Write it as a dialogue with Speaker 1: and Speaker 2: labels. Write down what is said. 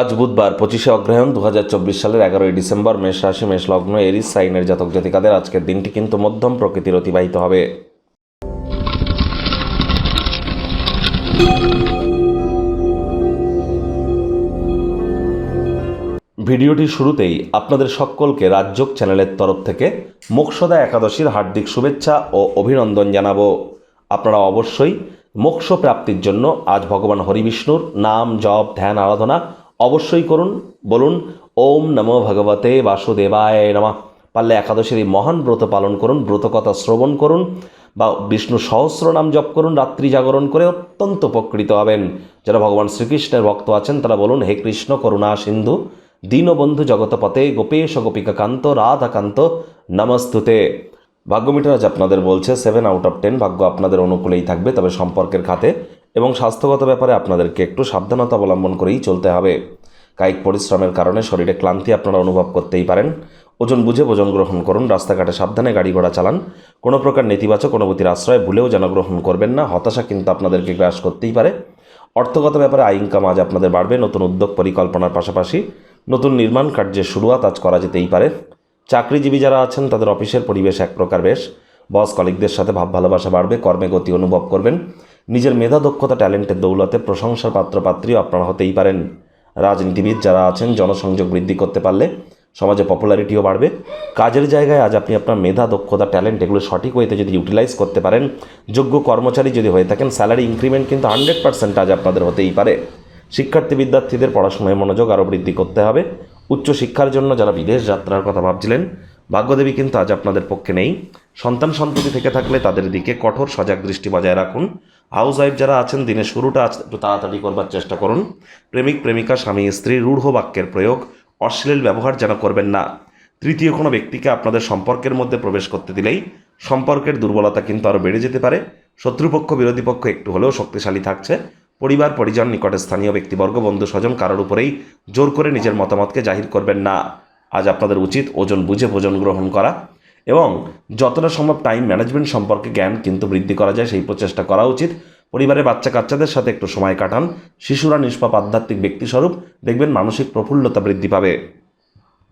Speaker 1: আজ বুধবার পঁচিশে অগ্রহায়ণ দু হাজার চব্বিশ সালের এগারোই ডিসেম্বর মেষ রাশি, মেষ লগ্ন, এরিস, সাইনের জাতক জাতিকাদের আজকের দিনটি কিন্তু মধ্যম প্রকৃতির অতিবাহিত হবে। ভিডিওটি শুরুতেই আপনাদের সকলকে রাজ্যক চ্যানেলের তরফ থেকে মোক্ষদা একাদশীর হার্দিক শুভেচ্ছা ও অভিনন্দন জানাব। আপনারা অবশ্যই মোক্ষ প্রাপ্তির জন্য আজ ভগবান হরিবিষ্ণুর নাম, জপ, ধ্যান, আরাধনা অবশ্যই করুন, বলুন, ওম নমো ভগবতে বাসুদেবায় নমা। পারলে একাদশীর এই মহান ব্রত পালন করুন, ব্রতকথা শ্রবণ করুন, বা বিষ্ণু সহস্র নাম জপ করুন, রাত্রি জাগরণ করে অত্যন্ত উপকৃত হবেন। যারা ভগবান শ্রীকৃষ্ণের ভক্ত আছেন, তারা বলুন, হে কৃষ্ণ করুণা সিন্ধু, দীনবন্ধু জগতপতে গোপেশ গোপিকা কান্ত রাধাকান্ত, নমস্তুতে। ভাগ্য মিটার আজ আপনাদের বলছে সেভেন আউট অফ টেন ভাগ্য আপনাদের অনুকূলেই থাকবে, তবে সম্পর্কের খাতে এবং স্বাস্থ্যগত ব্যাপারে আপনাদেরকে একটু সাবধানতা অবলম্বন করেই চলতে হবে। কায়িক পরিশ্রমের কারণে শরীরে ক্লান্তি আপনারা অনুভব করতেই পারেন। ওজন বুঝে ভোজন গ্রহণ করুন, রাস্তাঘাটে সাবধানে গাড়ি ঘোড়া চালান। কোনো প্রকার নেতিবাচক অনুভূতির আশ্রয় ভুলেও যেন গ্রহণ করবেন না, হতাশা কিন্তু আপনাদেরকে গ্রাস করতেই পারে। অর্থগত ব্যাপারে আয়, ইনকাম আজ আপনাদের বাড়বে, নতুন উদ্যোগ পরিকল্পনার পাশাপাশি নতুন নির্মাণ কার্যের শুরুয়াত আজ করা যেতেই পারে। চাকরিজীবী যারা আছেন, তাদের অফিসের পরিবেশ এক প্রকার বেশ। বস কলিকদের সাথে ভাব ভালোবাসা বাড়বে, কর্মে গতি অনুভব করবেন। নিজের মেধা দক্ষতা, ট্যালেন্টের দৌলতে প্রশংসার পাত্রপাত্রীও আপনারা হতেই পারেন। রাজনীতিবিদ যারা আছেন, জনসংযোগ বৃদ্ধি করতে পারলে সমাজে পপুলারিটিও বাড়বে। কাজের জায়গায় আজ আপনি আপনার মেধা, দক্ষতা, ট্যালেন্ট এগুলো সঠিক ওয়েতে যদি ইউটিলাইজ করতে পারেন, যোগ্য কর্মচারী যদি হয়ে থাকেন স্যালারি ইনক্রিমেন্ট কিন্তু হান্ড্রেড পার্সেন্ট আজ আপনাদের হতেই পারে। শিক্ষার্থী, বিদ্যার্থীদের পড়াশোনায় মনোযোগ আরও বৃদ্ধি করতে হবে। উচ্চশিক্ষার জন্য যারা বিদেশ যাত্রার কথা ভাবছিলেন ভাগ্যদেবী কিন্তু আজ আপনাদের পক্ষে নেই। সন্তান সন্ততি থেকে থাকলে তাদের দিকে কঠোর সজাগ দৃষ্টি বজায় রাখুন। হাউস ওয়াইফ যারা আছেন, দিনের শুরুটা একটু তাড়াতাড়ি করবার চেষ্টা করুন। প্রেমিক, প্রেমিকা, স্বামী, স্ত্রী, রূঢ় বাক্যের প্রয়োগ, অশ্লীল ব্যবহার যেন করবেন না। তৃতীয় কোনো ব্যক্তিকে আপনাদের সম্পর্কের মধ্যে প্রবেশ করতে দিলেই সম্পর্কের দুর্বলতা কিন্তু আরও বেড়ে যেতে পারে। শত্রুপক্ষ, বিরোধী পক্ষ একটু হলেও শক্তিশালী থাকছে। পরিবার, পরিজন, নিকটে স্থানীয় ব্যক্তিবর্গ বন্ধু স্বজন কারোর উপরেই জোর করে নিজের মতামতকে জাহির করবেন না। আজ আপনাদের উচিত ওজন বুঝে ভোজন গ্রহণ করা এবং যতটা সম্ভব টাইম ম্যানেজমেন্ট সম্পর্কে জ্ঞান কিন্তু বৃদ্ধি করা যায়, সেই প্রচেষ্টা করা উচিত। পরিবারে বাচ্চা কাচ্চাদের সাথে একটু সময় কাটান। শিশুরা নিষ্পাপ আধ্যাত্মিক ব্যক্তিস্বরূপ, দেখবেন মানসিক প্রফুল্লতা বৃদ্ধি পাবে।